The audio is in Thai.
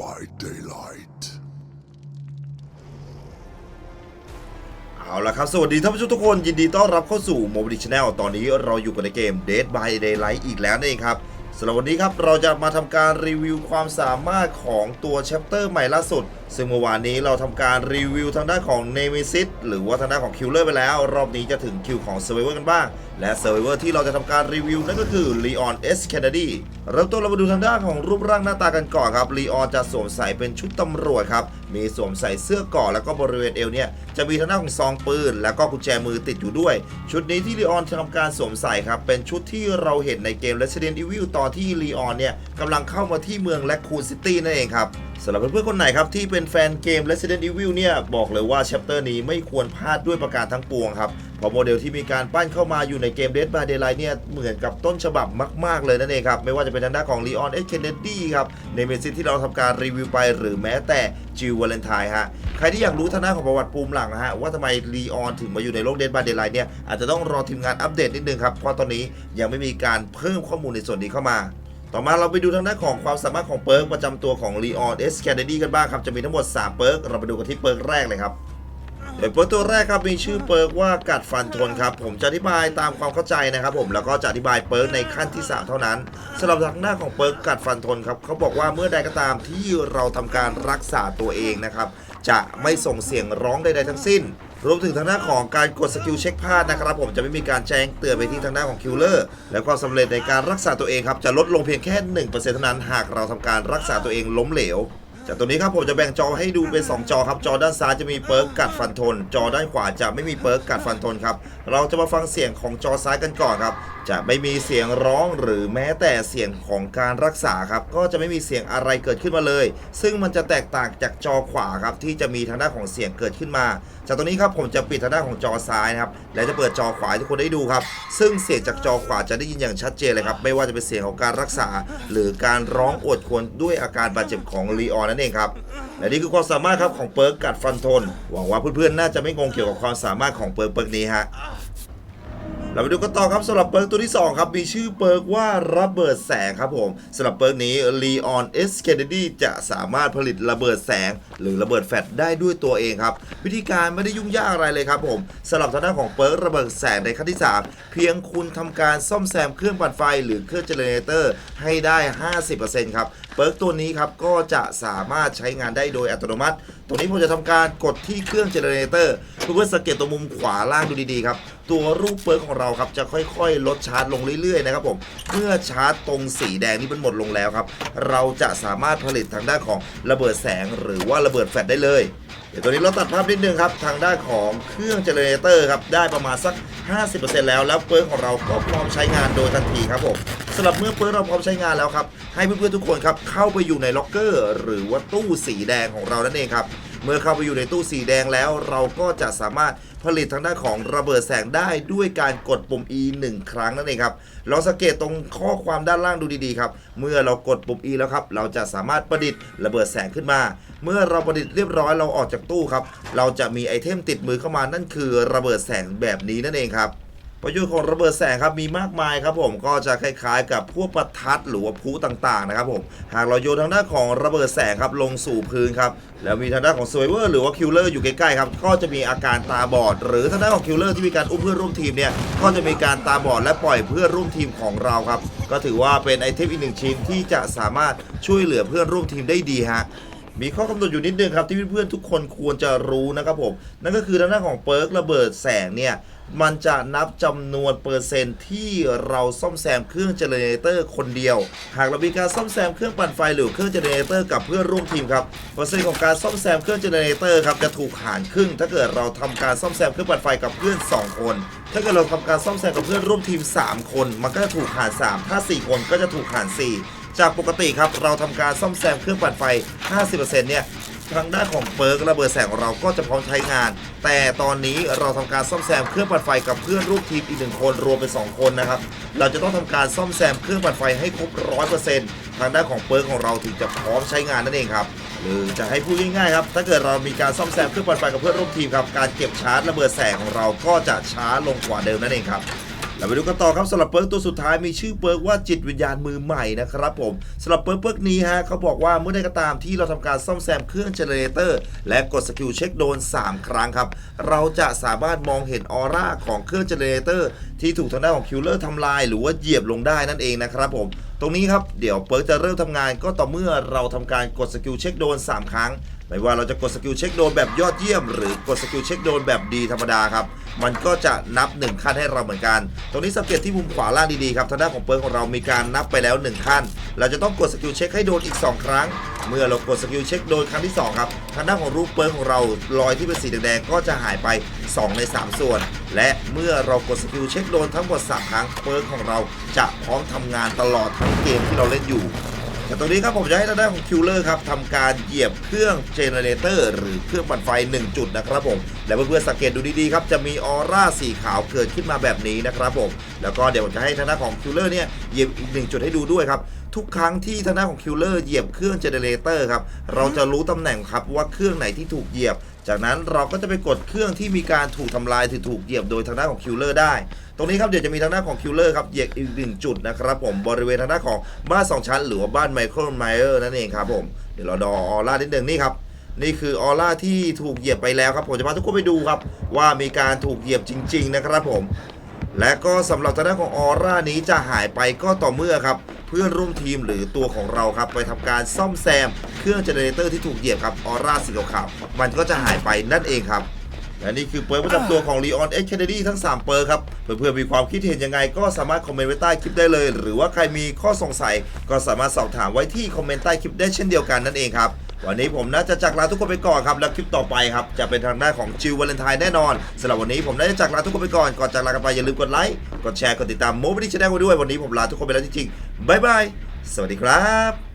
by daylight. เอาละครับ สวัสดีท่านผู้ชมทุกคน ยินดีต้อนรับเข้าสู่ m o b i l i t Channel ตอนนี้เราอยู่กันในเกม Dead by Daylight อีกแล้วนั่นเองครับสำหรับวันนี้ครับ เราจะมาทำการรีวิวความสามารถของตัวแชปเตอร์ใหม่ล่าสุด ซึ่งเมื่อวานนี้เราทำการรีวิวทางด้านของ Nemesis หรือว่าทางด้านของ Killer ไปแล้ว รอบนี้จะถึงคิวของ Survivor กันบ้าง และ Survivor ที่เราจะทำการรีวิวนั่นก็คือ Leon S Kennedy เริ่มต้นเรามาดูทางด้านของรูปร่างหน้าตากันก่อนครับ Leon จะสวมใส่เป็นชุดตำรวจครับ มีสวมใส่เสื้อกราะแล้วก็บริเวณเอวเนี่ย จะมีทางด้านของซองปืน แล้วก็กุญแจมือติดอยู่ด้วย ชุดนี้ที่ลีออนทำการสวมใส่ครับ เป็นชุดที่เราเห็นในเกม Resident Evil ตอนที่ลีออนเนี่ยกำลังเข้ามาที่เมืองแลคคูนซิตี้นั่นเองครับ สำหรับเพื่อนๆคนไหนครับ ที่เป็นแฟนเกม Resident Evil เนี่ย บอกเลยว่า chapter นี้ไม่ควรพลาดด้วยประการทั้งปวงครับเพราะโมเดลที่มีการปั้นเข้ามาอยู่ในเกม Dead by Daylight เนี่ย เหมือนกับต้นฉบับมาก ๆ เลยนั่นเองครับ ไม่ว่าจะเป็นทางด้านของ Leon S Kennedy ครับในเมซิที่เราทำการรีวิวไปหรือแม้แต่จิววาเลนไทน์ฮะใครที่อยากรู้ทางด้านของประวัติปูมหลังนะฮะว่าทำไม Leon ถึงมาอยู่ในโลก Dead by Daylight เนี่ยอาจจะต้องรอทีมงานอัปเดตนิดนึงครับเพราะตอนนี้ยังไม่มีการเพิ่มข้อมูลในส่วนนี้เข้ามา ต่อมาเราไปดูทางด้านของความสามารถของเปิร์กประจำตัวของ Leon S Kennedy กันบ้างครับ จะมีทั้งหมด 3 เปิร์กเราไปดูกันที่เปิร์กแรกเลยครับเดี๋ยเปิร์กตัวแรกครับมีชื่อเปิร์กว่ากัดฟันทนครับ ผมจะอธิบายตามความเข้าใจนะครับผมแล้วก็จะอธิบายเปิร์กในขั้นที่ 3 เท่านั้นสำหรับทางหน้าของเปิร์กกัดฟันทนครับเขาบอกว่าเมื่อใดก็ตามที่เราทำการรักษาตัวเองนะครับจะไม่ส่งเสียงร้องใดๆทั้งสิ้น รวมถึงทางด้านของการกดสกิลเช็คพลาดนะครับผมจะไม่มีการแจ้งเตือนไปที่ทางด้านของคิลเลอร์และความสำเร็จในการรักษาตัวเองครับจะลดลงเพียงแค่1%เท่านั้นหากเราทำการรักษาตัวเองล้มเหลว จากตัวนี้ครับผมจะแบ่งจอให้ดูเป็น 2 จอครับ จอด้านซ้ายจะมีเปิร์กกัดฟันทน จอด้านขวาจะไม่มีเปิร์กกัดฟันทนครับ เราจะมาฟังเสียงของจอซ้ายกันก่อนครับ จะไม่มีเสียงร้องหรือแม้แต่เสียงของการรักษาครับ ก็จะไม่มีเสียงอะไรเกิดขึ้นมาเลย ซึ่งมันจะแตกต่างจากจอขวาครับที่จะมีทางด้านของเสียงเกิดขึ้นมา จากตัวนี้ครับผมจะปิดทางด้านของจอซ้ายนะครับ และจะเปิดจอขวาให้ทุกคนได้ดูครับ ซึ่งเสียงจากจอขวาจะได้ยินอย่างชัดเจนเลยครับ ไม่ว่าจะเป็นเสียงของการรักษา หรือการร้องโอดควญด้วยอาการบาดเจ็บของลีออนนั่นเองครับและนี่คือความสามารถครับของเปิร์กกัดฟันทน หวังว่าเพื่อนๆน่าจะไม่งงเกี่ยวกับความสามารถของเปิร์กเปิร์กนี้ฮะ เราไปดูกันต่อครับสำหรับเปิร์กตัวที่ 2 ครับ มีชื่อเปิร์กว่าระเบิดแสงครับผมสำหรับเปิร์กนี้ Leon S Kennedy จะสามารถผลิตระเบิดแสง หรือระเบิดแฟลชได้ด้วยตัวเองครับ วิธีการไม่ได้ยุ่งยากอะไรเลยครับผมสำหรับทางด้านของเปิร์กระเบิดแสงในขั้นที่ 3 เพียงคุณทำการซ่อมแซมเครื่องปั่นไฟ หรือเครื่องเจเนเรเตอร์ให้ได้ 50%ครับเปิร์กตัวนี้ครับก็จะสามารถใช้งานได้โดยอัตโนมัติตรงนี้ผมจะทำการกดที่เครื่องเจเนเรเตอร์เพื่อสังเกตตรงมุมขวาล่างดูดีๆครับตัวรูปเปิร์กของเราครับจะค่อยๆ ลดชาร์จลงเรื่อยๆนะครับผมเมื่อชาร์จตรงสีแดงนี่มันหมดลงแล้วครับ เราจะสามารถผลิตทางด้านของระเบิดแสงหรือว่าระเบิดแฟลชได้เลยเดี๋ยวตัวนี้เราตัดภาพนิดนึงครับ ทางด้านของเครื่องเจเนเรเตอร์ครับ ได้ประมาณสัก 50%แล้ว แล้วเปิร์ของเราก็พร้อมใช้งานโดยทันทีครับผม สำหรับเมื่อเปิร์กเราพร้อมใช้งานแล้วครับ ให้เพื่อนๆทุกคนครับเข้าไปอยู่ในล็อกเกอร์ หรือว่าตู้สีแดงของเรานั่นเองครับ เมื่อเข้าไปอยู่ในตู้สีแดงแล้ว เราก็จะสามารถผลิตทางด้านของระเบิดแสงได้ด้วยการกดปุ่ม E 1 ครั้งนั่นเองครับลองสังเกตตรงข้อความด้านล่างดูดีๆครับ เมื่อเรากดปุ่ม E แล้วครับ เราจะสามารถประดิษฐ์ระเบิดแสงขึ้นมา เมื่อเราประดิษฐ์เรียบร้อยเราออกจากตู้ครับ เราจะมีไอเทมติดมือเข้ามานั่นคือระเบิดแสงแบบนี้นั่นเองครับ ประโยชน์ของระเบิดแสงครับมีมากมายครับผมก็จะคล้ายๆ กับพวกประทัดหรือว่าพลุต่างๆนะครับผมหากเราโยนทางด้านของระเบิดแสงครับลงสู่พื้นครับแล้วมีทางด้านของ s วเวอร์หรือว่าคิลเลอร์อยู่ใกล้ๆครับก็จะมีอาการตาบอด หรือทางด้านของคิลเลอร์ที่มีการอุ้มเพื่อนร่วมทีมเนี่ยก็จะมีการตาบอดและปล่อยเพื่อนร่วมทีมของเราครับก็ถือว่าเป็นไอเทมอีกหนึ่งชิ้นที่จะสามารถช่วยเหลือเพื่อนร่วมทีมได้ดีฮะมีข้อกำหนดอยู่นิดนึงครับที่เพื่อนๆทุกคนควรจะรู้นะครับผมนั่นก็คือทางด้านของเปิร์กระเบิดแสงเนี่ย มันจะนับจำนวนเปอร์เซ็นต์ที่เราซ่อมแซมเครื่องเจเนเรเตอร์คนเดียว หากเรามีการซ่อมแซมเครื่องปั่นไฟหรือเครื่องเจเนเรเตอร์กับเพื่อนร่วมทีมครับเปอร์เซ็นต์ของการซ่อมแซมเครื่องเจเนเรเตอร์ครับจะถูกหารครึ่ง ถ้าเกิดเราทำการซ่อมแซมเครื่องปั่นไฟกับเพื่อน 2 คน ถ้าเกิดเราทำการซ่อมแซมกับเพื่อนร่วมทีม 3 คน มันก็จะถูกหาร 3 ถ้า 4 คนก็จะถูกหาร 4จากปกติครับ เราทำการซ่อมแซมเครื่องปั่นไฟ 50%เนี่ย ทางด้านของเปิร์กระเบิดแสงของเราก็จะพร้อมใช้งาน แต่ตอนนี้เราทำการซ่อมแซมเครื่องปั่นไฟกับเพื่อนร่วมทีมอีกหนึ่งคนรวมเป็น 2 คนนะครับ เราจะต้องทำการซ่อมแซมเครื่องปั่นไฟให้ครบร้อยเปอร์เซ็นต์ทางด้านของเปิร์กของเราถึงจะพร้อมใช้งานนั่นเองครับหรือจะให้พูดง่ายๆครับ ถ้าเกิดเรามีการซ่อมแซมเครื่องปั่นไฟกับเพื่อนร่วมทีมครับ การเก็บชาร์จระเบิดแสงของเราก็จะช้าลงกว่าเดิมนั่นเองครับ เราไปดูกันต่อครับสำหรับเปิร์กตัวสุดท้ายมีชื่อเปิร์กว่าจิตวิญญาณมือใหม่นะครับผมสำหรับเปิร์กเปิร์กนี้ฮะเขาบอกว่าเมื่อใดก็ตามที่เราทำการซ่อมแซมเครื่องเจเนเรเตอร์และกดสกิลเช็คโดน 3 ครั้งครับ เราจะสามารถมองเห็นออร่าของเครื่องเจเนเรเตอร์ที่ถูกทางด้านของคิลเลอร์ทำลาย หรือว่าเหยียบลงได้นั่นเองนะครับผม ตรงนี้ครับ เดี๋ยวเปิร์กจะเริ่มทำงานก็ต่อเมื่อเราทำการกดสกิลเช็คโดน 3 ครั้ง ไม่ว่าเราจะกดสกิลเช็คโดนแบบยอดเยี่ยม หรือกดสกิลเช็คโดนแบบดีธรรมดาครับ มันก็จะนับ 1 ขั้นให้เราเหมือนกัน ตรงนี้สังเกตที่มุมขวาล่างดีๆครับทางด้านของเปิร์กของเรามีการนับไปแล้ว 1 ขั้น เราจะต้องกดสกิลเช็คให้โดนอีก 2 ครั้งเมื่อเรากดสกิลเช็คโดนครั้งที่ 2 ครับทางด้านของรูปเปิลของเรารอยที่เป็นสีแดงๆก็จะหายไป 2 ใน 3 ส่วน และเมื่อเรากดสกิลเช็คโดนทั้งหมด3ครั้งเปิลของเราจะพร้อมทำงานตลอดทั้งเกมที่เราเล่นอยู่ แต่ตรงนี้ครับผมจะให้ทางด้านของคิลเลอร์ครับทำการเหยียบเครื่องเจเนเรเตอร์หรือเครื่องปั่นไฟ 1 จุดนะครับผม และเพื่อนๆสังเกตดูดีๆครับจะมีออร่าสีขาวเกิดขึ้นมาแบบนี้นะครับผมแล้วก็เดี๋ยวผมจะให้ทางด้านของคิลเลอร์เนี่ยเหยียบอีกหนึ่งจุดให้ดูด้วยครับทุกครั้งที่ทางด้านของคิลเลอร์เหยียบเครื่องเจเนเรเตอร์ครับเราจะรู้ตำแหน่งครับว่าเครื่องไหนที่ถูกเหยียบ จากนั้นเราก็จะไปกดเครื่องที่มีการถูกทำลายถือถูกเหยียบโดยทางด้านของคิลเลอร์ได้ ตรงนี้ครับเดี๋ยวจะมีทางด้าของคิลเลอร์ครับเหยียบอีกหนึ่งจุดนะครับผมบริเวณทางด้าของบ้านสองชั้น หรือว่าบ้านไมเคิลไมเออร์นั่นเองครับผมเดี๋ยวเราดอออร่านิดนึงนี่ครับนี่คือออร่าที่ถูกเหยียบไปแล้วครับผมจะพาทุกคนไปดูครับ ว่ามีการถูกเหยียบจริง ๆ นะครับผม และก็สำหรับทางด้านของออร่านี้จะหายไปก็ต่อเมื่อครับ เพื่อนร่วมทีมหรือตัวของเราครับ ไปทำการซ่อมแซม เครื่องเจเนเรเตอร์ที่ถูกเหยียบครับออร่าสีขาวมันก็จะหายไปนั่นเองครับ และนี่คือเปิร์ประจำตัวของ Leon X Kennedy ทั้ง 3 เปิร์ครับ เพื่อนๆมีความคิดเห็นยังไง ก็สามารถคอมเมนต์ไว้ใต้คลิปได้เลย หรือว่าใครมีข้อสงสัย ก็สามารถสอบถามไว้ที่คอมเมนต์ใต้คลิปได้เช่นเดียวกันนั่นเองครับวันนี้ผมน่าจะจากลาทุกคนไปก่อนครับ แล้วคลิปต่อไปครับ จะเป็นทางด้านของจิววาเลนไทน์แน่นอนสำหรับวันนี้ผมน่าจะจากลาทุกคนไปก่อน ก่อนจากลากันไปอย่าลืมกดไลค์กดแชร์กดติดตามโมบิลิชแนลไว้ด้วยวันนี้ผมลาทุกคนไปแล้วจริงๆบ๊ายบายสวัสดีครับ